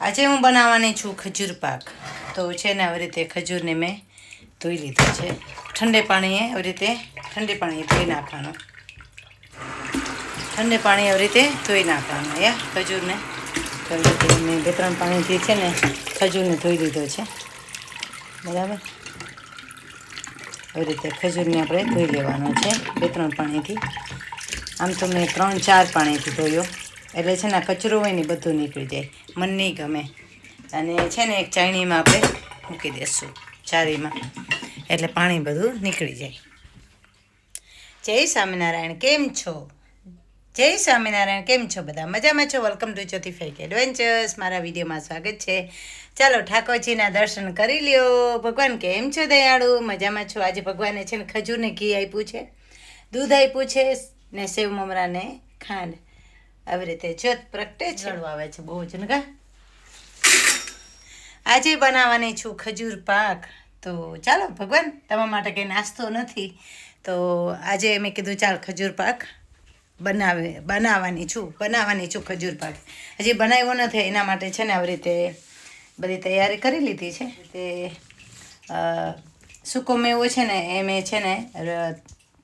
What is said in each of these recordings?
આજે હું બનાવવાની છું ખજૂર પાક. તો છે ને આવી રીતે ખજૂરને મેં ધોઈ લીધો છે. ઠંડે પાણીએ આવી રીતે ઠંડે પાણીએ ધોઈ નાખવાનું. ઠંડે પાણી આવી રીતે ધોઈ નાખવાનું, યા, ખજૂરને. મેં બે ત્રણ પાણીથી છે ને ખજૂરને ધોઈ લીધો છે. બરાબર? આવી રીતે ખજૂરને આપણે ધોઈ લેવાનો છે, બે ત્રણ પાણીથી. આમ તો મેં ત્રણ ચાર પાણીથી ધોયો. એટલે છે ને કચરો હોય ને બધું નીકળી જાય. મન નહીં ગમે. અને છે ને એક ચાયણીમાં આપણે મૂકી દઈશું ચારીમાં. એટલે પાણી બધું નીકળી જાય. જય સ્વામિનારાયણ, કેમ છો? જય સ્વામિનારાયણ, કેમ છો બધા? મજામાં છો? વેલકમ ટુ ચોથીફાઈક એડવેન્ચર્સ મારા વિડીયોમાં સ્વાગત છે. ચાલો ઠાકોરજીના દર્શન કરી લ્યો. ભગવાન કેમ છો દયાળુ? મજામાં છો? આજે ભગવાને છે ને ખજૂરને ઘી આપ્યું છે, દૂધ આપ્યું છે ને સેવ મમરાને ખાંડ. આવી રીતે જત પ્રગટે છે આવે છે બહુ જ નકા આજે બનાવવાની છું ખજૂર પાક. તો ચાલો ભગવાન તમારા માટે કંઈ નાસ્તો નથી. તો આજે મેં કીધું ચાલ ખજૂર પાક બનાવે બનાવવાની છું બનાવવાની છું ખજૂર પાક. હજી બનાવ્યો નથી એના માટે છે ને આવી રીતે બધી તૈયારી કરી લીધી છે. તે સૂકો મેવો છે ને એ મેં છે ને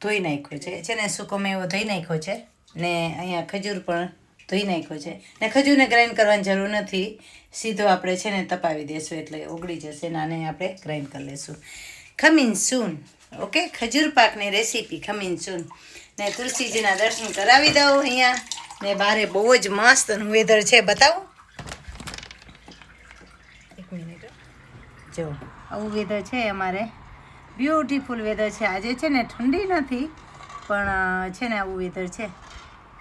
ધોઈ નાખ્યો છે. છે ને સૂકો મેવો ધોઈ નાખ્યો છે. ને અહીંયા ખજૂર પણ ધોઈ નાખ્યો છે. ને ખજૂરને ગ્રાઇન્ડ કરવાની જરૂર નથી. સીધો આપણે છે ને તપાવી દેશું એટલે ઓગળી જશે ને આને આપણે ગ્રાઇન્ડ કરી લેશું. ખમીન સૂન ઓકે ખજૂર પાકની રેસીપી ખમીન સૂન ને તુલસીજીના દર્શન કરાવી દઉં અહીંયા. ને બારે બહુ જ મસ્ત વેધર છે, બતાવો? એક મિનિટ જો, આવું વેધર છે અમારે. બ્યુટીફુલ વેધર છે. આજે છે ને ઠંડી નથી, પણ છે ને આવું વેધર છે.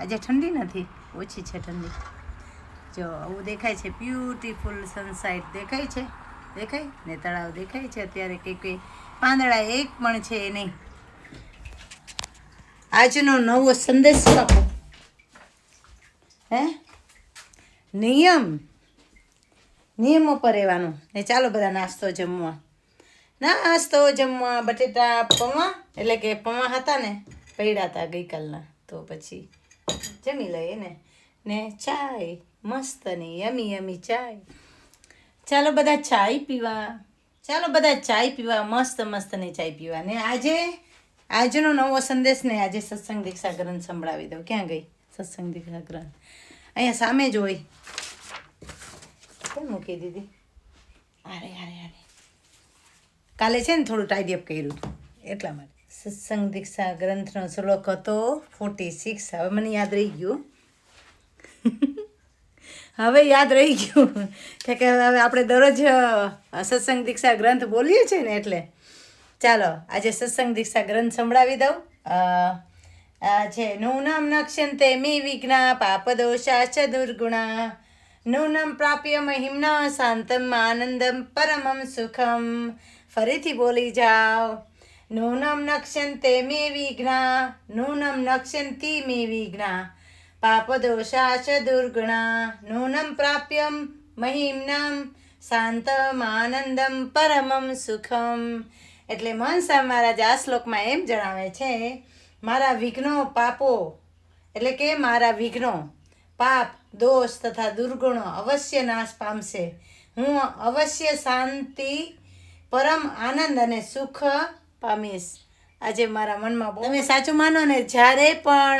આજે ઠંડી નથી, ઓછી છે ઠંડી. જો, આવું દેખાય છે બ્યુટીફુલ સનસાઇટ દેખાય છે, દેખાય? ને તળાવ દેખાય છે, અત્યારે કંઈ કંઈ પાંદડા એક પણ છે નહીં. આજનો નવો સંદેશ આપો. હે? નિયમ. નિયમો પર રહેવાનું. ને ચાલો બધા નાસ્તો જમવા. નાસ્તો જમવા, બટેટા પૌવા, એટલે કે પૌવા હતા ને પડ્યા હતા ગઈકાલના. તો પછી જમી લઈએ ને ને ચાય મસ્તની યમી યમી ચાય ચાલો બધા ચાય પીવા. ચાલો બધા ચાય પીવા, મસ્ત મસ્તની ચાય પીવા. ને આજે, આજનો નવો સંદેશ ને આજે સત્સંગ દીક્ષા ગ્રંથ સંભળાવી દઉં. ક્યાં ગઈ? સત્સંગ દીક્ષા ગ્રંથ અહીંયા સામે જ હોય. કેમ મૂકી દીધી? અરે અરે અરે કાલે છે ને થોડું ટાઈડી અપ કર્યું એટલા માટે. સત્સંગ દીક્ષા ગ્રંથનો શ્લોક હતો ફોર્ટી સિક્સ. હવે મને યાદ રહી ગયું. હવે યાદ રહી ગયું. કે કે હવે આપણે દરરોજ સત્સંગ દીક્ષા ગ્રંથ બોલીએ છીએ ને એટલે. ચાલો આજે સત્સંગ દીક્ષા ગ્રંથ સંભળાવી દઉં. અ, આ છે નૂનમ નક્ષંતે મે વિઘ્ના પાપ દોષા ચ દુર્ગુણા. નૂનમ પ્રાપ્ય મહિમ્ના શાંતમ આનંદમ પરમમ સુખમ. ફરીથી બોલી જાઓ. નૂનમ નક્ષંતે મે વિઘ્ના નૂનમ નક્ષંતી મે વિઘ્ના પાપદોષા ચ દુર્ગુણા નૂનમ પ્રાપ્યમ મહિમ્નમ શાંતમ આનંદમ પરમમ સુખમ એટલે મનસા મહારાજ આ શ્લોકમાં એમ જણાવે છે, મારા વિઘ્નો પાપો, એટલે કે મારા વિઘ્નો, પાપ, દોષ તથા દુર્ગુણો અવશ્ય નાશ પામશે. હું અવશ્ય શાંતિ, પરમ આનંદ અને સુખ પામીશ આજે મારા મનમાં બહુ તમે સાચું માનો ને, જ્યારે પણ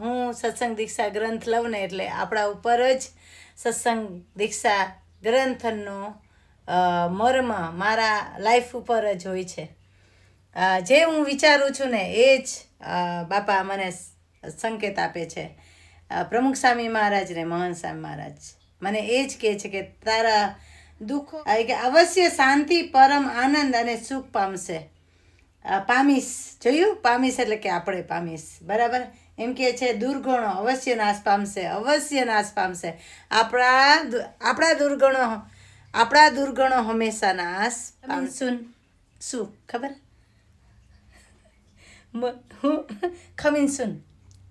હું સત્સંગ દીક્ષા ગ્રંથ લઉં ને એટલે આપણા ઉપર જ સત્સંગ દીક્ષા ગ્રંથનો મર્મ મારા લાઈફ ઉપર જ હોય છે. જે હું વિચારું છું ને એ જ બાપા મને સંકેત આપે છે. પ્રમુખ સ્વામી મહારાજ ને મહાન સ્વામી મહારાજ. મને એ જ કહે છે કે તારા દુઃખો કે અવશ્ય શાંતિ, પરમ આનંદ અને સુખ પામશે. પામીશ. જોયું? પામીશ એટલે કે આપણે પામીશ. બરાબર? એમ કે છે દુર્ગુણો અવશ્ય નાશ પામશે અવશ્ય નાશ પામશે. આપણા આપણા દુર્ગુણો આપણા દુર્ગુણો હંમેશા નાશ પામશું શું? ખબર? હું? ખમીન સુન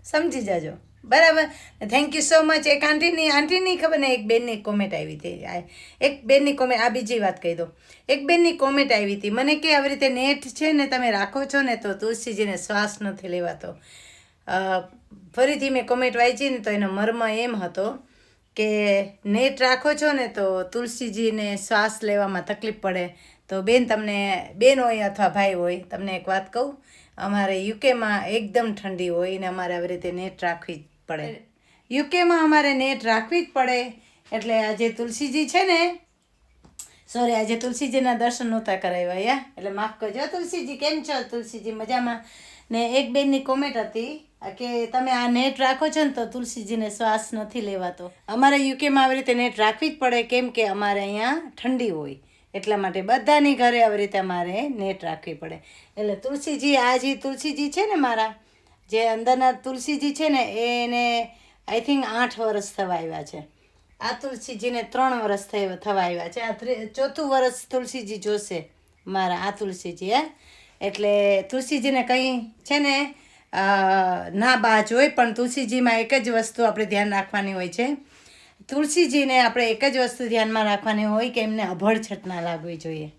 સમજી જાજો. બરાબર. થેન્ક યુ સો મચ એક આંટીની આંટીની ખબર ને, એક બેનની કોમેન્ટ આવી હતી. એક બેનની કોમેન્ટ આ બીજી વાત કહી દો એક બેનની કોમેન્ટ આવી હતી. મને કે આવી રીતે નેટ છે ને તમે રાખો છો ને, તો તુલસીજીને શ્વાસ નથી લેવાતો. ફરીથી મેં કોમેન્ટ વાંચી ને, તો એનો મર્મ એમ હતો કે નેટ રાખો છો ને, તો તુલસીજીને શ્વાસ લેવામાં તકલીફ પડે. તો બેન તમને બેન હોય અથવા ભાઈ હોય, તમને એક વાત કહું. અમારે યુકેમાં એકદમ ઠંડી હોય ને અમારે આવી રીતે નેટ રાખવી પડે. યુકેમાં અમારે નેટ રાખવી જ પડે. એટલે આજે તુલસીજી છે ને સોરી આજે તુલસીજીના દર્શન નહોતા કરાવ્યા, યા. એટલે માફ કરજો. તુલસીજી, કેમ છો? તુલસીજી મજામાં? ને એક બેનની કોમેન્ટ હતી કે તમે આ નેટ રાખો છો ને તો તુલસીજીને શ્વાસ નથી લેવાતો. અમારે યુકેમાં આવી રીતે નેટ રાખવી જ પડે, કેમ કે અમારે અહીંયા ઠંડી હોય. એટલા માટે બધાની ઘરે આવી રીતે અમારે નેટ રાખવી પડે. એટલે તુલસીજી, આ જે તુલસીજી છે ને મારા જે અંદરના તુલસીજી છે ને, એને આઈ થિંક આઠ વર્ષ થવા આવ્યા છે. આ તુલસીજીને ત્રણ વર્ષ થવા આવ્યા છે. આ ચોથું વર્ષ તુલસીજી જોશે, મારા આ તુલસીજી, હે? એટલે તુલસીજીને કંઈ છે ને ના બા હોય, પણ તુલસીજીમાં એક જ વસ્તુ આપણે ધ્યાન રાખવાની હોય છે. તુલસીજીને આપણે એક જ વસ્તુ ધ્યાનમાં રાખવાની હોય કે એમને અભળછટ ના લાગવી જોઈએ.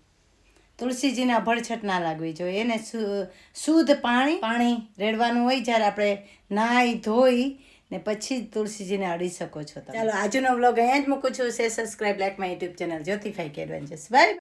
તુલસીજીને અભડછટ ના લાગવી જોઈએ. એને શુદ્ધ પાણી પાણી રેડવાનું હોય જ્યારે આપણે નાહી ધોઈ ને પછી તુલસીજીને અડી શકો છો ચાલો, આજનો વ્લોગ અહીંયા જ મૂકું છું. Say subscribe like my YouTube channel Jyotify કે એડવેન્ચર્સ બાય